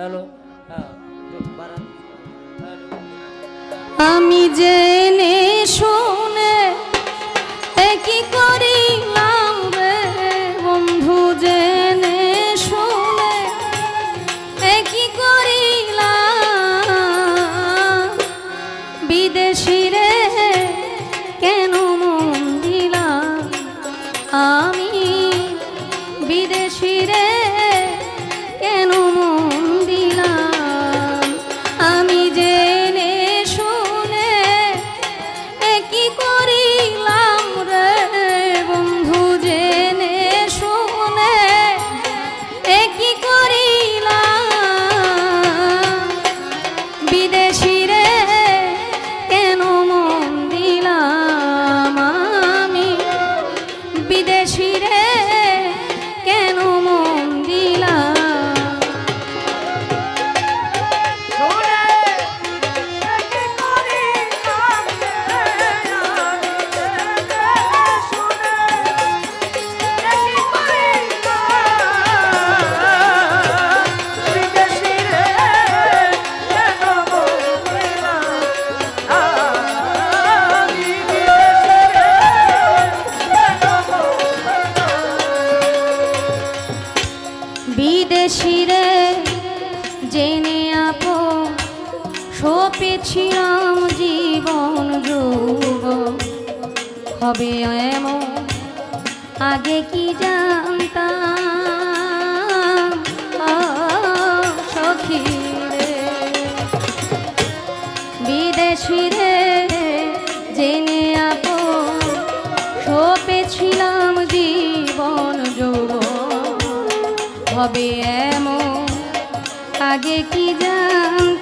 Hello আমি জেনে show হবে এমন আগে কি জানতাম? সখী রে বিদেশি রে জেনে আপন সপেছিলাম জীবন যোগ হবে এমন আগে কি জানতাম?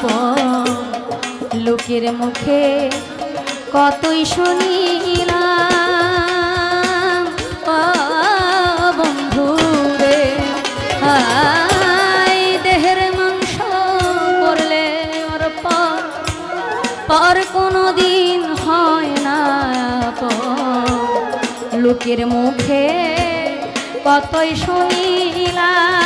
আপন লোকের মুখে কতই শুনিলাম। বন্ধু রে আই দেহের মাংস করলে ওর পর পর কোনো দিন হয় না লোকের মুখে কতই শুনিলাম।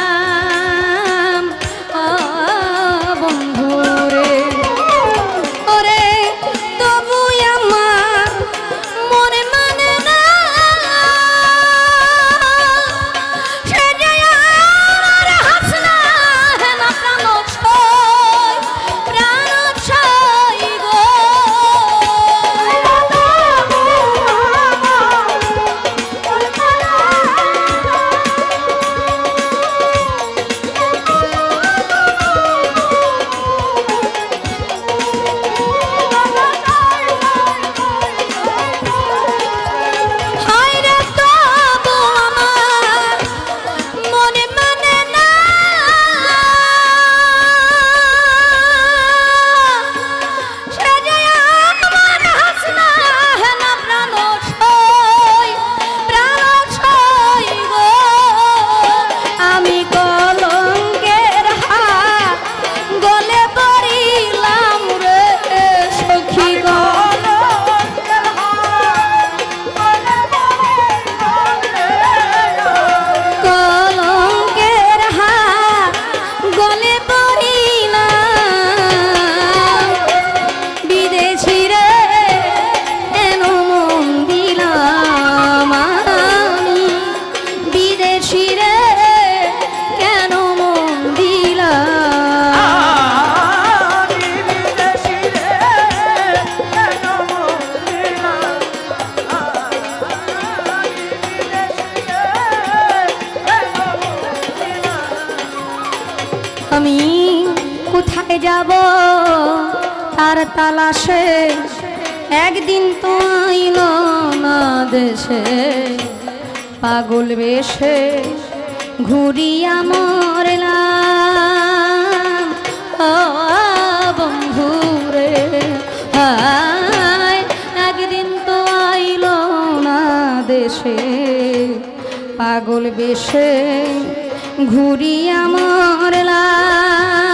আমি কোথায় যাব? তার তালাশে একদিন তো আইল না দেশে। পাগল বেশে ঘুরিয়া মরলাম। ও বন্ধু রে একদিন তো আইল না দেশে। পাগল বেশে ঘুরিয়া মরলাম